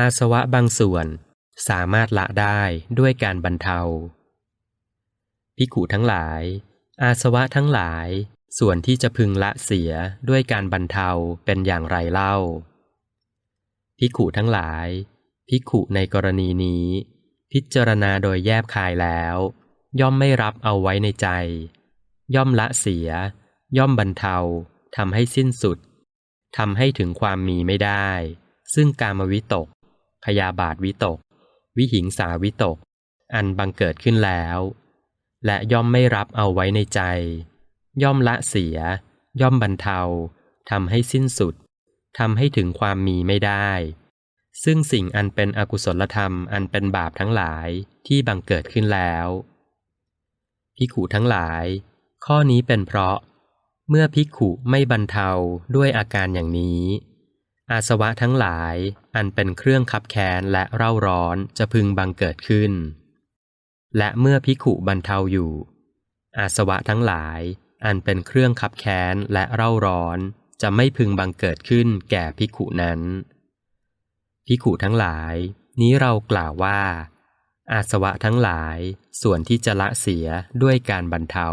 อาสวะบางส่วนสามารถละได้ด้วยการบรรเทาภิกุทั้งหลาย อาสวะทั้งหลาย ส่วนที่จะพึงละเสียด้วยการบรรเทาเป็นอย่างไรเล่าภิกุทั้งหลายภิกุในกรณีนี้ พิจารณาโดยแยบคายแล้ว ย่อมไม่รับเอาไว้ในใจ ย่อมละเสีย ย่อมบรรเทาทำให้สิ้นสุดทำให้ถึงความมีไม่ได้ ซึ่งกามวิตก พยาบาทวิตก วิหิงสาวิตก อันบังเกิดขึ้นแล้ว และย่อมไม่รับเอาไว้ในใจ ย่อมละเสีย ย่อมบรรเทาทำให้สิ้นสุดทำให้ถึงความมีไม่ได้ ซึ่งสิ่งอันเป็นอกุศลธรรมอันเป็นบาปทั้งหลายที่บังเกิดขึ้นแล้วพิขูทั้งหลาย ข้อนี้เป็นเพราะ เมื่อภิกขุไม่บรรเทาด้วยอาการอย่างนี้ อาสวะทั้งหลายอันเป็นเครื่องคับแค้นและเร่าร้อนจะพึงบังเกิดขึ้น และเมื่อภิขุบรรเทาอยู่ อาสวะทั้งหลายอันเป็นเครื่องคับแค้นและเร่าร้อนจะไม่พึงบังเกิดขึ้นแก่ภิขุนั้นภิขุทั้งหลาย นี้เรากล่าวว่า อาสวะทั้งหลายส่วนที่จะละเสียด้วยการบรรเทา